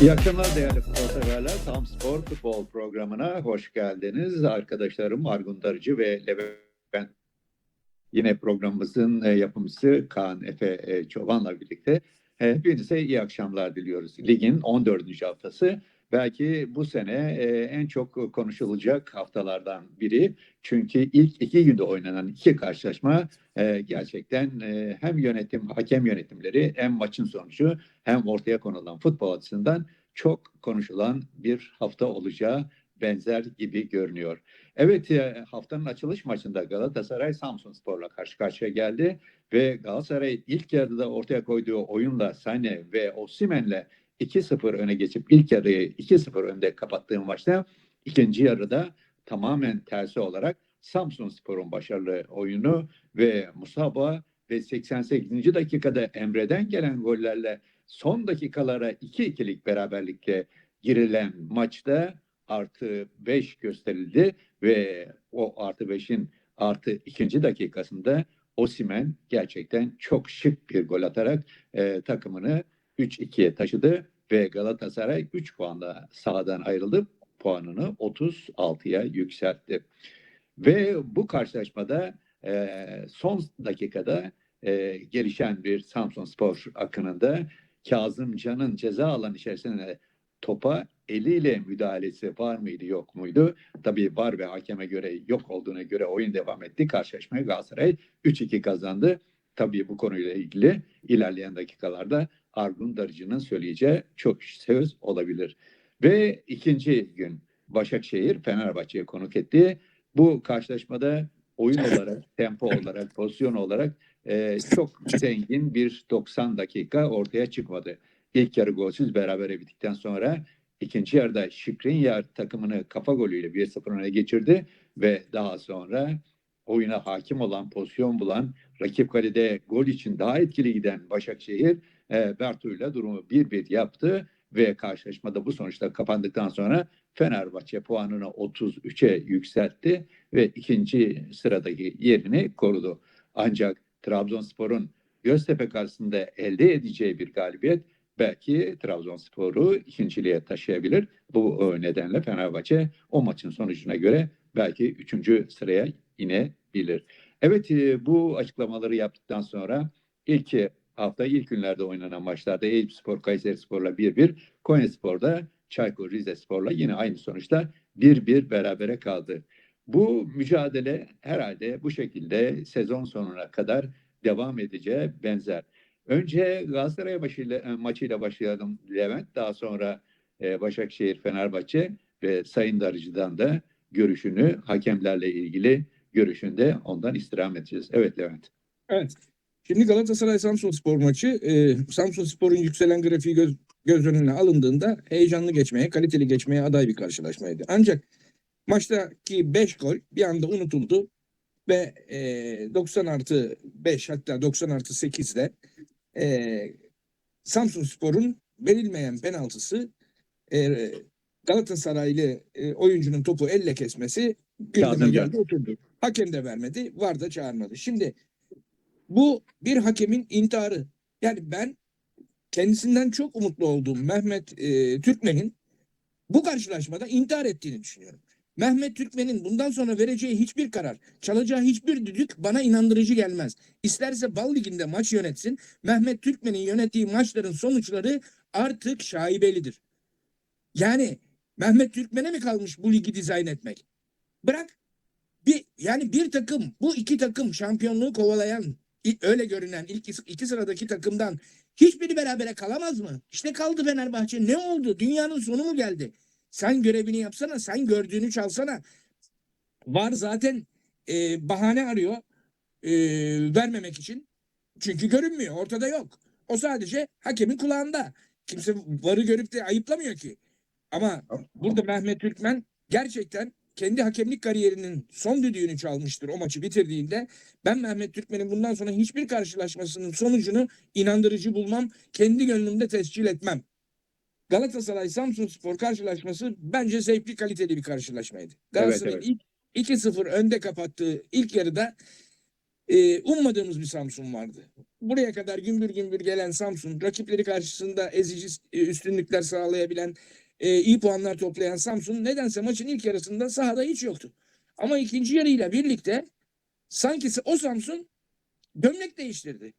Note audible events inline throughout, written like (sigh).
İyi akşamlar değerli futbol severler. Tam Spor Futbol programına hoş geldiniz. Arkadaşlarım Argun Darıcı ve Levent. Yine programımızın e, yapımcısı Kaan Efe e, Çoban'la birlikte e, hepinize iyi akşamlar diliyoruz. Ligin 14. haftası belki bu sene e, en çok konuşulacak haftalardan biri. Çünkü ilk iki günde oynanan iki karşılaşma e, gerçekten e, hem yönetim, hakem yönetimleri hem maçın sonucu hem ortaya konulan futbol açısından çok konuşulan bir hafta olacağı benzer gibi görünüyor. Evet e, haftanın açılış maçında Galatasaray Samsun Spor'la karşı karşıya geldi ve Galatasaray ilk yarıda ortaya koyduğu oyunla Sane ve Osimhen'le 2-0 öne geçip ilk yarıyı 2-0 önde kapattığı maçta ikinci yarıda tamamen tersi olarak Samsun Spor'un başarılı oyunu ve Musaba ve 88. dakikada Emre'den gelen gollerle son dakikalara 2-2'lik beraberlikle girilen maçta artı 5 gösterildi ve o artı 5'in artı ikinci dakikasında Osimen gerçekten çok şık bir gol atarak e, takımını 3-2'ye taşıdı ve Galatasaray 3 puanla sahadan ayrıldı. Puanını 36'ya yükseltti. Ve bu karşılaşmada e, son dakikada e, gelişen bir Samsun Spor akınında Kazım Can'ın ceza alan içerisinde topa eliyle müdahalesi var mıydı yok muydu? Tabii var ve hakeme göre yok olduğuna göre oyun devam etti. Karşılaşmayı Galatasaray 3-2 kazandı. Tabii bu konuyla ilgili ilerleyen dakikalarda Argun Darıcı'nın söyleyeceği çok söz olabilir. Ve ikinci gün Başakşehir Fenerbahçe'ye konuk etti. Bu karşılaşmada oyun olarak, tempo olarak, pozisyon olarak e, çok zengin bir 90 dakika ortaya çıkmadı. İlk yarı golsüz berabere bittikten sonra ikinci yarıda Şikrinyar takımını kafa golüyle 1-0 öne geçirdi ve daha sonra oyuna hakim olan, pozisyon bulan, rakip kalede gol için daha etkili giden Başakşehir e, Bertu'yla durumu 1-1 yaptı ve karşılaşmada bu sonuçta kapandıktan sonra Fenerbahçe puanını 33'e yükseltti ve ikinci sıradaki yerini korudu. Ancak Trabzonspor'un Göztepe karşısında elde edeceği bir galibiyet belki Trabzonspor'u ikinciliğe taşıyabilir. Bu nedenle Fenerbahçe o maçın sonucuna göre belki üçüncü sıraya inebilir. Evet e, bu açıklamaları yaptıktan sonra ilk hafta ilk günlerde oynanan maçlarda Eyüp Spor Kayseri Spor'la 1-1, Konya Spor'da Çaykur Rizespor'la yine aynı sonuçta 1-1 berabere kaldı. Bu mücadele herhalde bu şekilde sezon sonuna kadar devam edeceği benzer. Önce Galatasaray başıyla, maçıyla başlayalım Levent. Daha sonra e, Başakşehir, Fenerbahçe ve Sayın Darıcı'dan da görüşünü, hakemlerle ilgili görüşünde ondan istirham edeceğiz. Evet Levent. Evet. Şimdi Galatasaray Samsun Spor maçı e, Samsun Spor'un yükselen grafiği göz, göz önüne alındığında heyecanlı geçmeye, kaliteli geçmeye aday bir karşılaşmaydı. Ancak maçtaki 5 gol bir anda unutuldu ve e, 90 artı 5 hatta 90 artı 8'de e, Samsun Spor'un verilmeyen penaltısı e, Galatasaraylı e, oyuncunun topu elle kesmesi gündeme geldi oturdu. Hakem de vermedi, var da çağırmadı. Şimdi bu bir hakemin intiharı. Yani ben kendisinden çok umutlu olduğum Mehmet e, Türkmen'in bu karşılaşmada intihar ettiğini düşünüyorum. Mehmet Türkmen'in bundan sonra vereceği hiçbir karar, çalacağı hiçbir düdük bana inandırıcı gelmez. İsterse Bal Ligi'nde maç yönetsin, Mehmet Türkmen'in yönettiği maçların sonuçları artık şaibelidir. Yani Mehmet Türkmen'e mi kalmış bu ligi dizayn etmek? Bırak. Bir, yani bir takım, bu iki takım şampiyonluğu kovalayan, öyle görünen ilk iki, sıradaki takımdan hiçbiri berabere kalamaz mı? İşte kaldı Fenerbahçe. Ne oldu? Dünyanın sonu mu geldi? Sen görevini yapsana, sen gördüğünü çalsana. Var zaten e, bahane arıyor e, vermemek için. Çünkü görünmüyor, ortada yok. O sadece hakemin kulağında. Kimse varı görüp de ayıplamıyor ki. Ama burada Mehmet Türkmen gerçekten kendi hakemlik kariyerinin son düdüğünü çalmıştır o maçı bitirdiğinde. Ben Mehmet Türkmen'in bundan sonra hiçbir karşılaşmasının sonucunu inandırıcı bulmam. Kendi gönlümde tescil etmem. Galatasaray Samsun Spor karşılaşması bence zevkli kaliteli bir karşılaşmaydı. Galatasaray'ın evet. ilk 2-0 önde kapattığı ilk yarıda e, ummadığımız bir Samsun vardı. Buraya kadar gümbür gümbür gelen Samsun, rakipleri karşısında ezici e, üstünlükler sağlayabilen, e, iyi puanlar toplayan Samsun nedense maçın ilk yarısında sahada hiç yoktu. Ama ikinci yarıyla birlikte sanki o Samsun gömlek değiştirdi.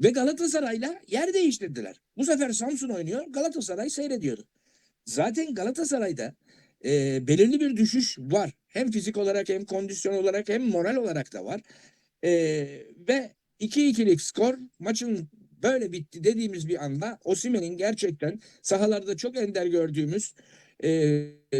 Ve Galatasaray'la yer değiştirdiler. Bu sefer Samsun oynuyor, Galatasaray seyrediyordu. Zaten Galatasaray'da e, belirli bir düşüş var. Hem fizik olarak hem kondisyon olarak hem moral olarak da var. E, ve 2-2'lik skor maçın böyle bitti dediğimiz bir anda Osimhen'in gerçekten sahalarda çok ender gördüğümüz e, e,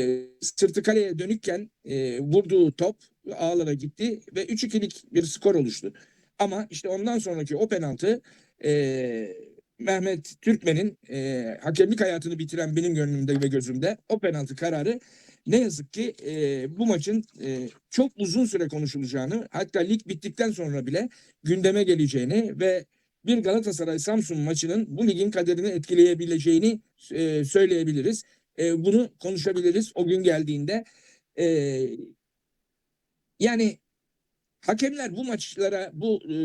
e, sırtı kaleye dönükken e, vurduğu top ağlara gitti ve 3-2'lik bir skor oluştu. Ama işte ondan sonraki o penaltı e, Mehmet Türkmen'in e, hakemlik hayatını bitiren benim gönlümde ve gözümde o penaltı kararı ne yazık ki e, bu maçın e, çok uzun süre konuşulacağını hatta lig bittikten sonra bile gündeme geleceğini ve bir Galatasaray Samsun maçının bu ligin kaderini etkileyebileceğini e, söyleyebiliriz. E, bunu konuşabiliriz o gün geldiğinde. E, yani hakemler bu maçlara bu e,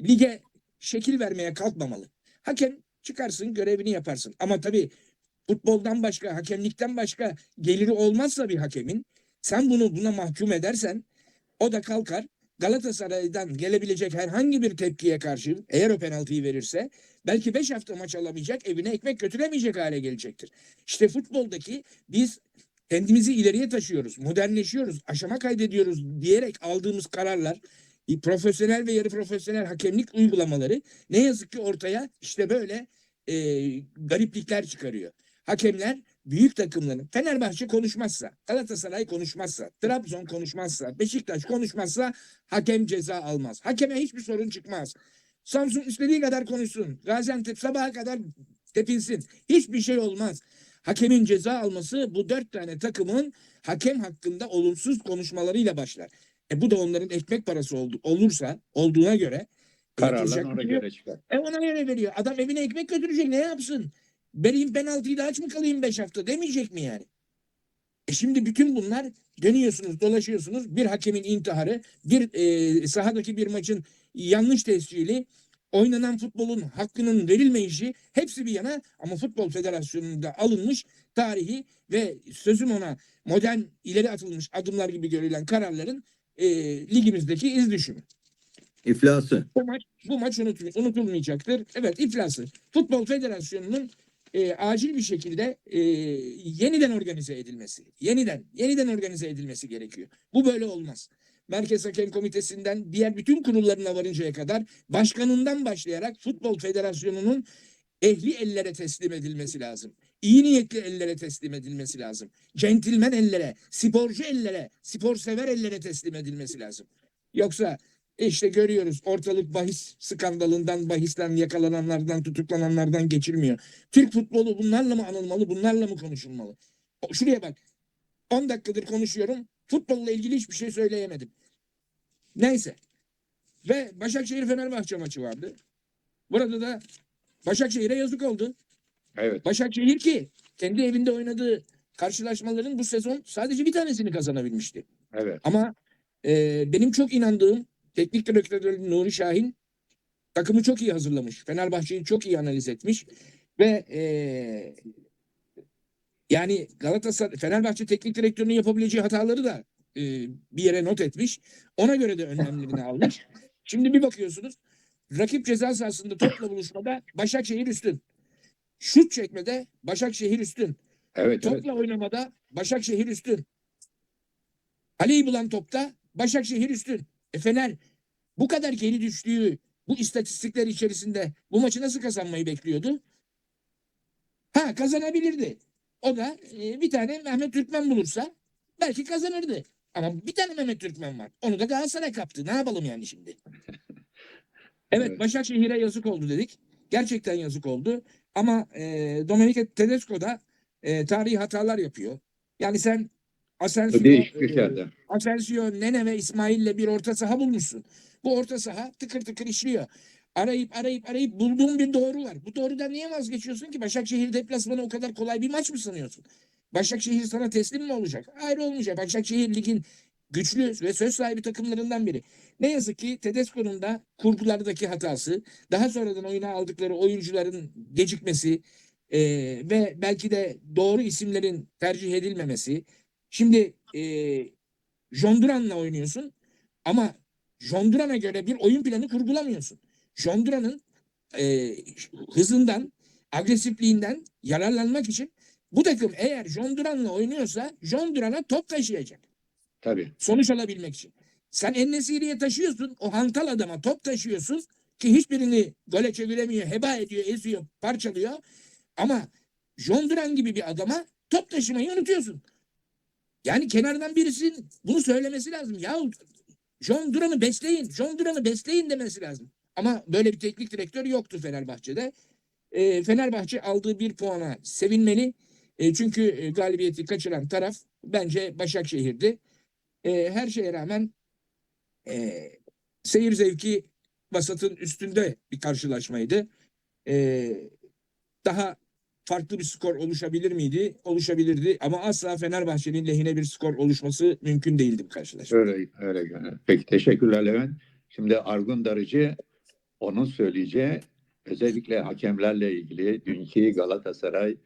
lige şekil vermeye kalkmamalı. Hakem çıkarsın görevini yaparsın. Ama tabii futboldan başka, hakemlikten başka geliri olmazsa bir hakemin sen bunu buna mahkum edersen o da kalkar Galatasaray'dan gelebilecek herhangi bir tepkiye karşı eğer o penaltıyı verirse belki 5 hafta maç alamayacak evine ekmek götüremeyecek hale gelecektir. İşte futboldaki biz kendimizi ileriye taşıyoruz, modernleşiyoruz, aşama kaydediyoruz diyerek aldığımız kararlar profesyonel ve yarı profesyonel hakemlik uygulamaları ne yazık ki ortaya işte böyle e, gariplikler çıkarıyor. Hakemler büyük takımların Fenerbahçe konuşmazsa, Galatasaray konuşmazsa, Trabzon konuşmazsa, Beşiktaş konuşmazsa hakem ceza almaz. Hakeme hiçbir sorun çıkmaz. Samsun istediği kadar konuşsun. Gaziantep sabaha kadar tepinsin. Hiçbir şey olmaz. Hakemin ceza alması bu dört tane takımın hakem hakkında olumsuz konuşmalarıyla başlar. E bu da onların ekmek parası oldu, olursa olduğuna göre Kararlar ona şey göre çıkar. E ona göre veriyor. Adam evine ekmek götürecek ne yapsın? Vereyim penaltıyı da aç mı kalayım beş hafta demeyecek mi yani? E şimdi bütün bunlar dönüyorsunuz dolaşıyorsunuz bir hakemin intiharı bir e, sahadaki bir maçın yanlış tescili oynanan futbolun hakkının verilmeyişi hepsi bir yana ama futbol federasyonunda alınmış tarihi ve sözüm ona modern ileri atılmış adımlar gibi görülen kararların e, ligimizdeki iz düşümü. İflası. Bu maç bu maç unutul- unutulmayacaktır. Evet iflası. Futbol Federasyonu'nun e, acil bir şekilde e, yeniden organize edilmesi, yeniden yeniden organize edilmesi gerekiyor. Bu böyle olmaz. Merkez Hakem Komitesi'nden diğer bütün kurullarına varıncaya kadar başkanından başlayarak Futbol Federasyonu'nun ehli ellere teslim edilmesi lazım. İyi niyetli ellere teslim edilmesi lazım. Centilmen ellere, sporcu ellere, spor sever ellere teslim edilmesi lazım. Yoksa işte görüyoruz ortalık bahis skandalından, bahisten yakalananlardan, tutuklananlardan geçilmiyor. Türk futbolu bunlarla mı anılmalı, bunlarla mı konuşulmalı? Şuraya bak. 10 dakikadır konuşuyorum. Futbolla ilgili hiçbir şey söyleyemedim. Neyse. Ve Başakşehir Fenerbahçe maçı vardı. Burada da Başakşehir'e yazık oldu. Evet. Başakşehir ki kendi evinde oynadığı karşılaşmaların bu sezon sadece bir tanesini kazanabilmişti. Evet. Ama e, benim çok inandığım teknik direktör Nuri Şahin takımı çok iyi hazırlamış. Fenerbahçe'yi çok iyi analiz etmiş ve e, yani Galatasaray Fenerbahçe teknik direktörünün yapabileceği hataları da e, bir yere not etmiş. Ona göre de önlemlerini almış. Şimdi bir bakıyorsunuz rakip ceza sahasında topla buluşmada Başakşehir üstün. Şut çekmede Başakşehir üstün. Evet. evet. Topla oynamada Başakşehir üstün. Kaleyi bulan topta Başakşehir üstün. E Fener bu kadar geri düştüğü bu istatistikler içerisinde bu maçı nasıl kazanmayı bekliyordu? Ha kazanabilirdi. O da e, bir tane Mehmet Türkmen bulursa belki kazanırdı. Ama bir tane Mehmet Türkmen var. Onu da Galatasaray kaptı. Ne yapalım yani şimdi? (laughs) Evet, Evet. Başakşehir'e yazık oldu dedik. Gerçekten yazık oldu. Ama e, Domenico Tedesco da e, tarihi hatalar yapıyor. Yani sen Asensio, Değişikliklerde. e, Asensio, Nene ve İsmail'le bir orta saha bulmuşsun. Bu orta saha tıkır tıkır işliyor. Arayıp arayıp arayıp bulduğun bir doğru var. Bu doğrudan niye vazgeçiyorsun ki? Başakşehir deplasmanı o kadar kolay bir maç mı sanıyorsun? Başakşehir sana teslim mi olacak? Hayır olmayacak. Başakşehir ligin güçlü ve söz sahibi takımlarından biri. Ne yazık ki Tedesco'nun da kurgulardaki hatası, daha sonradan oyuna aldıkları oyuncuların gecikmesi e, ve belki de doğru isimlerin tercih edilmemesi. Şimdi e, John Duran'la oynuyorsun ama John Duran'a göre bir oyun planı kurgulamıyorsun. John Duran'ın e, hızından, agresifliğinden yararlanmak için bu takım eğer John Duran'la oynuyorsa John Duran'a top taşıyacak Tabii. sonuç alabilmek için. Sen Ennesiri'ye taşıyorsun, o hantal adama top taşıyorsun ki hiçbirini gole çeviremiyor, heba ediyor, eziyor, parçalıyor. Ama John Duran gibi bir adama top taşımayı unutuyorsun. Yani kenardan birisinin bunu söylemesi lazım. Ya John Duran'ı besleyin, John Duran'ı besleyin demesi lazım. Ama böyle bir teknik direktör yoktu Fenerbahçe'de. Ee, Fenerbahçe aldığı bir puana sevinmeli. E, çünkü e, galibiyeti kaçıran taraf bence Başakşehir'di. E, her şeye rağmen e, seyir zevki vasatın üstünde bir karşılaşmaydı. E, daha farklı bir skor oluşabilir miydi? Oluşabilirdi ama asla Fenerbahçe'nin lehine bir skor oluşması mümkün değildi bu karşılaşma. Öyle, öyle gönül. Peki teşekkürler Levent. Şimdi Argun Darıcı onun söyleyeceği özellikle hakemlerle ilgili dünkü Galatasaray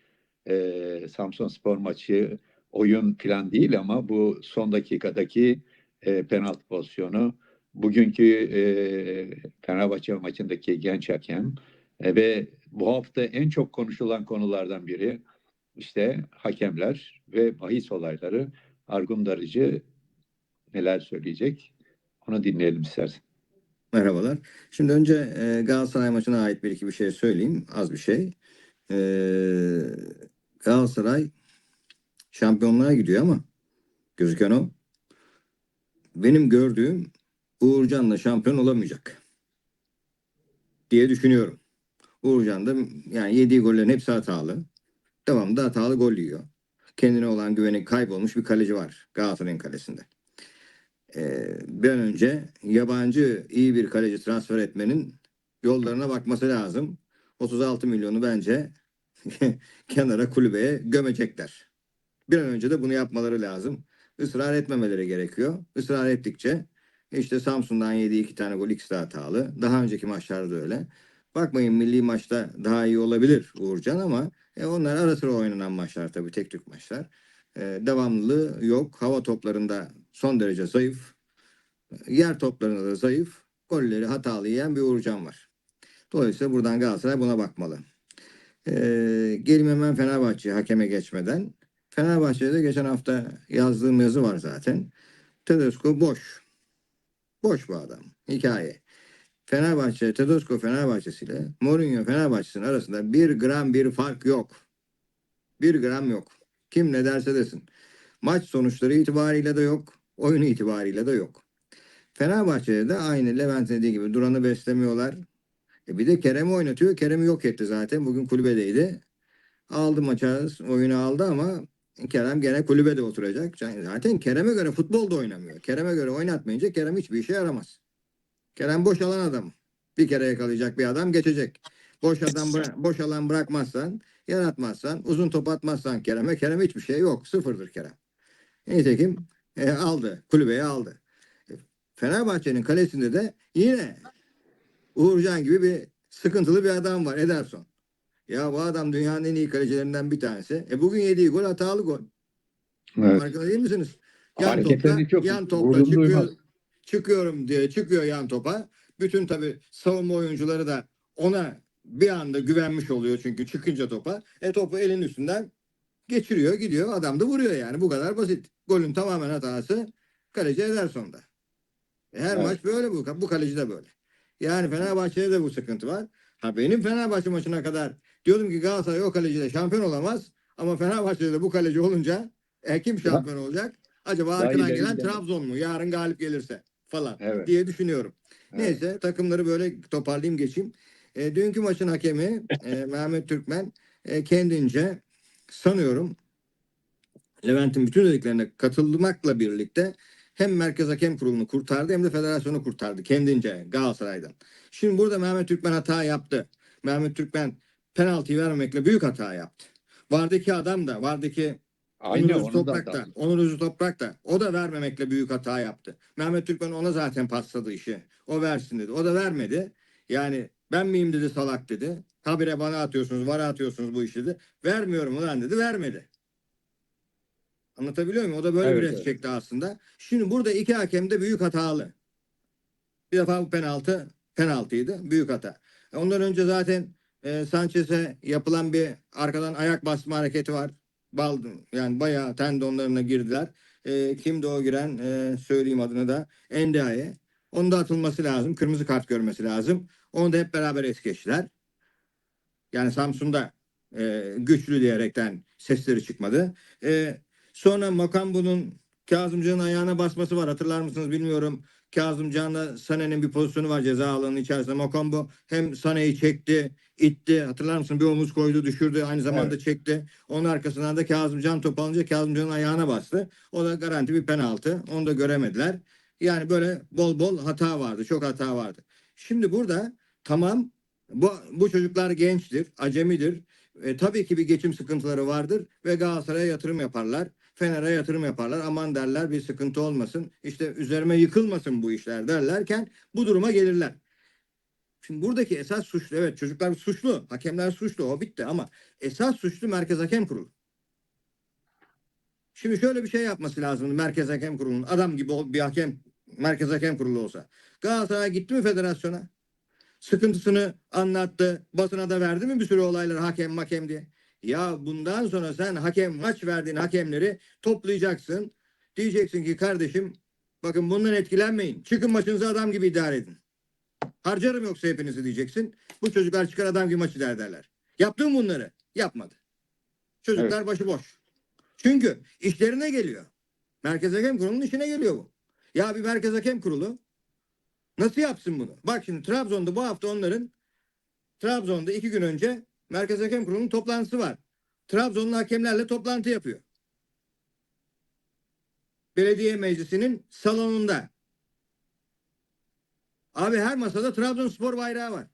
e, Samsun Spor maçı oyun plan değil ama bu son dakikadaki e, penaltı pozisyonu bugünkü e, Fenerbahçe maçındaki genç hakem e, ve bu hafta en çok konuşulan konulardan biri işte hakemler ve bahis olayları. Argun Darıcı neler söyleyecek? Onu dinleyelim istersen. Merhabalar. Şimdi önce e, Galatasaray maçına ait bir iki bir şey söyleyeyim. Az bir şey. E, Galatasaray şampiyonluğa gidiyor ama gözüken o. Benim gördüğüm Uğurcan'la şampiyon olamayacak diye düşünüyorum. Uğurcan da yani yediği gollerin hepsi hatalı. Devamlı hatalı gol yiyor. Kendine olan güveni kaybolmuş bir kaleci var Galatasaray'ın kalesinde. Ee, bir an önce yabancı iyi bir kaleci transfer etmenin yollarına bakması lazım. 36 milyonu bence (laughs) kenara kulübeye gömecekler. Bir an önce de bunu yapmaları lazım. Israr etmemeleri gerekiyor. Israr ettikçe işte Samsun'dan yediği iki tane gol ikisi de hatalı. Daha önceki maçlarda da öyle. Bakmayın milli maçta daha iyi olabilir Uğurcan ama e, onlar ara sıra oynanan maçlar tabii tek tük maçlar. E, devamlılığı yok. Hava toplarında son derece zayıf. Yer toplarında da zayıf. Golleri hatalı yiyen bir Uğurcan var. Dolayısıyla buradan Galatasaray buna bakmalı. E, gelelim hemen Fenerbahçe hakeme geçmeden. Fenerbahçe'de geçen hafta yazdığım yazı var zaten. Tedesco boş. Boş bu adam. Hikaye. Fenerbahçe, Tedesco Fenerbahçesi'yle Mourinho Fenerbahçesi'nin arasında bir gram bir fark yok. Bir gram yok. Kim ne derse desin. Maç sonuçları itibariyle de yok. Oyunu itibariyle de yok. Fenerbahçe'de de aynı Levent dediği gibi Duran'ı beslemiyorlar. E bir de Kerem'i oynatıyor. Kerem'i yok etti zaten. Bugün kulübedeydi. Aldı maça, oyunu aldı ama Kerem gene kulübede oturacak. Zaten Kerem'e göre futbol da oynamıyor. Kerem'e göre oynatmayınca Kerem hiçbir işe yaramaz. Kerem boş alan adam. Bir kere yakalayacak bir adam geçecek. Boş adam bıra- boş alan bırakmazsan, yaratmazsan, uzun top atmazsan Kerem'e Kerem hiçbir şey yok. Sıfırdır Kerem. Nitekim e, aldı. Kulübeye aldı. E, Fenerbahçe'nin kalesinde de yine Uğurcan gibi bir sıkıntılı bir adam var Ederson. Ya bu adam dünyanın en iyi kalecilerinden bir tanesi. E bugün yediği gol hatalı gol. Evet. Farkında değil misiniz? Yan Hareketlerini topta, çok yan topta çıkıyor, duymaz. Çıkıyorum diye çıkıyor yan topa. Bütün tabii savunma oyuncuları da ona bir anda güvenmiş oluyor çünkü çıkınca topa. E topu elin üstünden geçiriyor gidiyor adam da vuruyor yani bu kadar basit. Golün tamamen hatası kaleci Ederson'da. E Her Evet. maç böyle bu. Bu kaleci de böyle. Yani Fenerbahçe'de de bu sıkıntı var. Ha benim Fenerbahçe maçına kadar diyordum ki Galatasaray o kaleciyle şampiyon olamaz. Ama Fenerbahçe'de de bu kaleci olunca e, kim şampiyon olacak? Acaba arkadan gelen. Trabzon mu? Yarın galip gelirse falan Evet. diye düşünüyorum. Evet. Neyse takımları böyle toparlayayım geçeyim. E, dünkü maçın hakemi e, (laughs) Mehmet Türkmen e, kendince sanıyorum Levent'in bütün dediklerine katılmakla birlikte hem Merkez Hakem Kurulu'nu kurtardı hem de federasyonu kurtardı kendince Galatasaray'dan. Şimdi burada Mehmet Türkmen hata yaptı. Mehmet Türkmen penaltıyı vermemekle büyük hata yaptı. Vardaki adam da, vardaki Aynı Onur Özü Toprak da. Onur Özü Toprak da o da vermemekle büyük hata yaptı. Mehmet Türkmen ona zaten pasladı işi. O versin dedi. O da vermedi. Yani ben miyim dedi salak dedi. Habire bana atıyorsunuz, vara atıyorsunuz bu işi dedi. Vermiyorum ulan dedi. Vermedi. Anlatabiliyor muyum? O da böyle Evet, bir evet. res çekti aslında. Şimdi burada iki hakem de büyük hatalı. Bir defa bu penaltı penaltıydı. Büyük hata. Ondan önce zaten e, Sanchez'e yapılan bir arkadan ayak basma hareketi var. Bal, yani bayağı tendonlarına girdiler. E, kimdi o giren? E, söyleyeyim adını da. Endiaye. Onun da atılması lazım. Kırmızı kart görmesi lazım. Onu da hep beraber es geçtiler. Yani Samsun'da e, güçlü diyerekten sesleri çıkmadı. E, sonra Makambu'nun Kazımcan'ın ayağına basması var. Hatırlar mısınız bilmiyorum. Kazımcan'la Sane'nin bir pozisyonu var ceza alanının içerisinde. Makambu hem Sane'yi çekti, itti. Hatırlar mısın? Bir omuz koydu, düşürdü. Aynı zamanda Evet. çekti. Onun arkasından da Kazımcan top alınca Kazımcan'ın ayağına bastı. O da garanti bir penaltı. Onu da göremediler. Yani böyle bol bol hata vardı. Çok hata vardı. Şimdi burada tamam bu, bu çocuklar gençtir, acemidir. E, tabii ki bir geçim sıkıntıları vardır ve Galatasaray'a yatırım yaparlar. Fener'e yatırım yaparlar. Aman derler bir sıkıntı olmasın. İşte üzerime yıkılmasın bu işler derlerken bu duruma gelirler. Şimdi buradaki esas suçlu evet çocuklar suçlu. Hakemler suçlu o bitti ama esas suçlu Merkez Hakem Kurulu. Şimdi şöyle bir şey yapması lazım Merkez Hakem Kurulu'nun. Adam gibi bir hakem Merkez Hakem Kurulu olsa. Galatasaray gitti mi federasyona? Sıkıntısını anlattı. Basına da verdi mi bir sürü olaylar hakem hakem diye. Ya bundan sonra sen hakem maç verdiğin hakemleri toplayacaksın. Diyeceksin ki kardeşim bakın bundan etkilenmeyin. Çıkın maçınızı adam gibi idare edin. Harcarım yoksa hepinizi diyeceksin. Bu çocuklar çıkar adam gibi maç idare ederler. Yaptın bunları? Yapmadı. Çocuklar başıboş. Çünkü işlerine geliyor. Merkez Hakem Kurulu'nun işine geliyor bu. Ya bir Merkez Hakem Kurulu nasıl yapsın bunu? Bak şimdi Trabzon'da bu hafta onların Trabzon'da iki gün önce Merkez Hakem Kurulu'nun toplantısı var. Trabzonlu hakemlerle toplantı yapıyor. Belediye Meclisi'nin salonunda. Abi her masada Trabzonspor bayrağı var.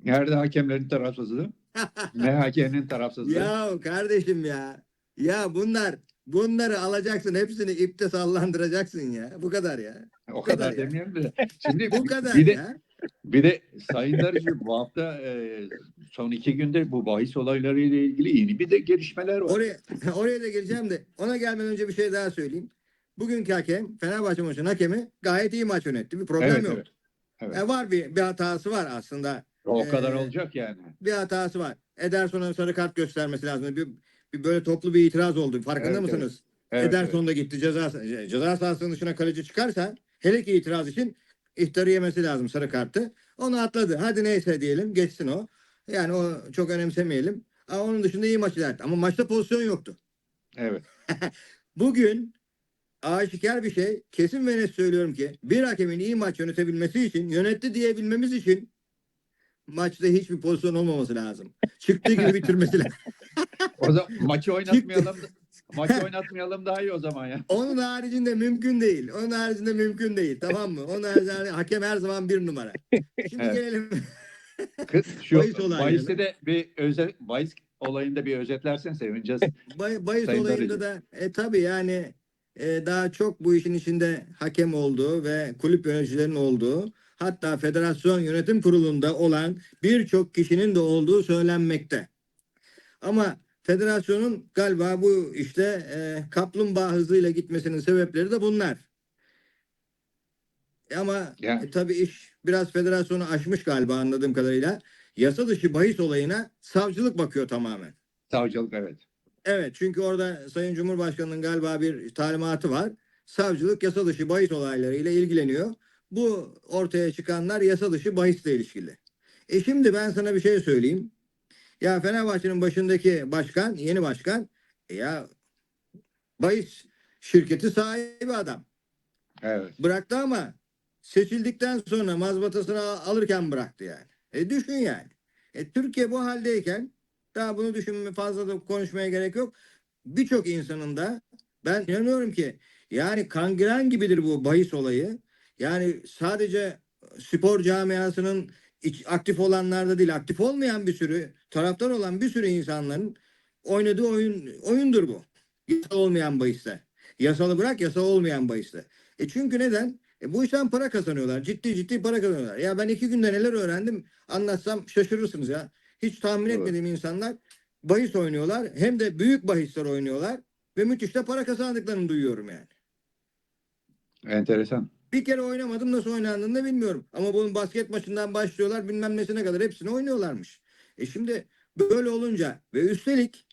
Nerede hakemlerin tarafsızlığı? (laughs) ne hakemin tarafsızlığı? Ya kardeşim ya. Ya bunlar bunları alacaksın hepsini ipte sallandıracaksın ya. Bu kadar ya. o kadar kadar ya. demeyelim de. (laughs) Şimdi Bu kadar bir de, ya. Bir de Sayın Darıcı bu hafta e, son iki günde bu bahis olayları ile ilgili yeni bir de gelişmeler var. Oraya, (laughs) oraya da geleceğim de ona gelmeden önce bir şey daha söyleyeyim. Bugünkü hakem Fenerbahçe maçının hakemi gayet iyi maç yönetti. Bir problem Evet, yok. evet. Evet. E, var bir, bir hatası var aslında. o kadar Ee, olacak yani. Bir hatası var. Ederson'a sarı kart göstermesi lazım. Bir, bir böyle toplu bir itiraz oldu. Farkında Evet, mısınız? Evet, Ederson da gitti ceza ceza sahasının dışına kaleci çıkarsa hele ki itiraz için ihtarı yemesi lazım sarı kartı. Onu atladı. Hadi neyse diyelim geçsin o. Yani o çok önemsemeyelim. Ama onun dışında iyi maç ilerletti. Ama maçta pozisyon yoktu. evet. (laughs) Bugün aşikar bir şey kesin ve net söylüyorum ki bir hakemin iyi maç yönetebilmesi için yönetti diyebilmemiz için maçta hiçbir pozisyon olmaması lazım. Çıktığı gibi bitirmesi (laughs) lazım. O zaman maçı oynatmayalım. Maçı oynatmayalım daha iyi o zaman ya. Onun haricinde mümkün değil. Onun haricinde mümkün değil. Tamam mı? Onun haricinde hakem her zaman bir numara. Şimdi Evet. gelelim. Kız (laughs) şu Bahis olayları. bahiste de bir özet bahis olayında bir özetlersen sevineceğiz. (laughs) Bay, bahis Sayın olayında da e, tabii yani e, daha çok bu işin içinde hakem olduğu ve kulüp yöneticilerinin olduğu hatta federasyon yönetim kurulunda olan birçok kişinin de olduğu söylenmekte. Ama federasyonun galiba bu işte e, kaplumbağa hızıyla gitmesinin sebepleri de bunlar. E, Ama Yani. e, tabii iş biraz federasyonu aşmış galiba anladığım kadarıyla. Yasa dışı bahis olayına savcılık bakıyor tamamen. Savcılık evet. Evet çünkü orada Sayın Cumhurbaşkanı'nın galiba bir talimatı var. Savcılık yasa dışı bahis olaylarıyla ilgileniyor. Bu ortaya çıkanlar yasa dışı bahisle ilişkili. E şimdi ben sana bir şey söyleyeyim. Ya Fenerbahçe'nin başındaki başkan, yeni başkan e ya bahis şirketi sahibi adam. Evet. Bıraktı ama seçildikten sonra mazbatasını al- alırken bıraktı yani. E düşün yani. E Türkiye bu haldeyken daha bunu düşünme fazla da konuşmaya gerek yok. Birçok insanın da ben inanıyorum ki yani kangren gibidir bu bahis olayı. Yani sadece spor camiasının iç- aktif olanlarda değil aktif olmayan bir sürü taraftar olan bir sürü insanların oynadığı oyun oyundur bu. Yasal olmayan bahiste. Yasalı bırak yasal olmayan bahiste. E çünkü neden? E bu işten para kazanıyorlar. Ciddi ciddi para kazanıyorlar. Ya ben iki günde neler öğrendim anlatsam şaşırırsınız ya. Hiç tahmin Evet. etmediğim insanlar bahis oynuyorlar. Hem de büyük bahisler oynuyorlar. Ve müthiş de para kazandıklarını duyuyorum yani. Enteresan. Bir kere oynamadım nasıl oynandığını da bilmiyorum. Ama bunun basket maçından başlıyorlar bilmem nesine kadar hepsini oynuyorlarmış. E şimdi böyle olunca ve üstelik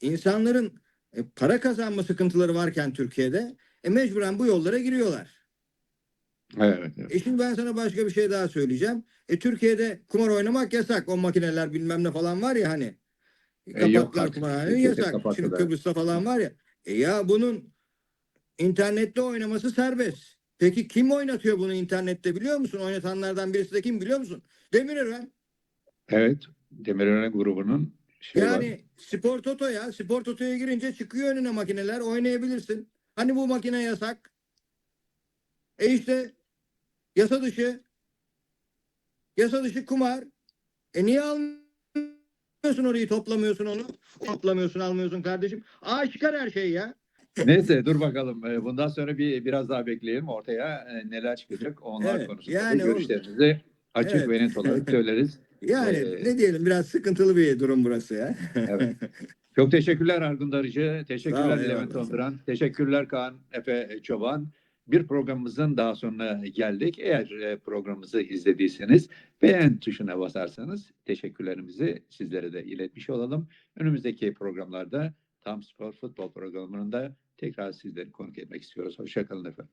insanların e, para kazanma sıkıntıları varken Türkiye'de e, mecburen bu yollara giriyorlar. Evet. evet. E şimdi ben sana başka bir şey daha söyleyeceğim. E Türkiye'de kumar oynamak yasak. O makineler bilmem ne falan var ya hani. E, Kapattılar kumarhaneyi yasak. kapattılar. Şimdi Kıbrıs'ta falan var ya. E ya bunun internette oynaması serbest. Peki kim oynatıyor bunu internette biliyor musun? Oynatanlardan birisi de kim biliyor musun? Demirören. Evet. Demirören grubunun şey yani var. spor toto ya. Spor totoya girince çıkıyor önüne makineler. Oynayabilirsin. Hani bu makine yasak? E işte yasa dışı yasa dışı kumar. E niye almıyorsun orayı toplamıyorsun onu? Toplamıyorsun almıyorsun kardeşim. Aşikar her şey ya. Neyse dur bakalım. Ee, Bundan sonra bir biraz daha bekleyelim. Ortaya e, neler çıkacak onlar Evet, konusunda yani görüşlerimizi açık Evet. ve net olarak (laughs) söyleriz. Yani Ee, ne diyelim biraz sıkıntılı bir durum burası ya. Evet. (laughs) Çok teşekkürler Argun Darıcı. Teşekkürler ol, Levent. Onduran. Teşekkürler Kaan Efe Çoban. Bir programımızın daha sonuna geldik. Eğer e, programımızı izlediyseniz beğen tuşuna basarsanız teşekkürlerimizi sizlere de iletmiş olalım. Önümüzdeki programlarda Tam Spor Futbol programında tekrar sizleri konuk etmek istiyoruz. Hoşçakalın efendim.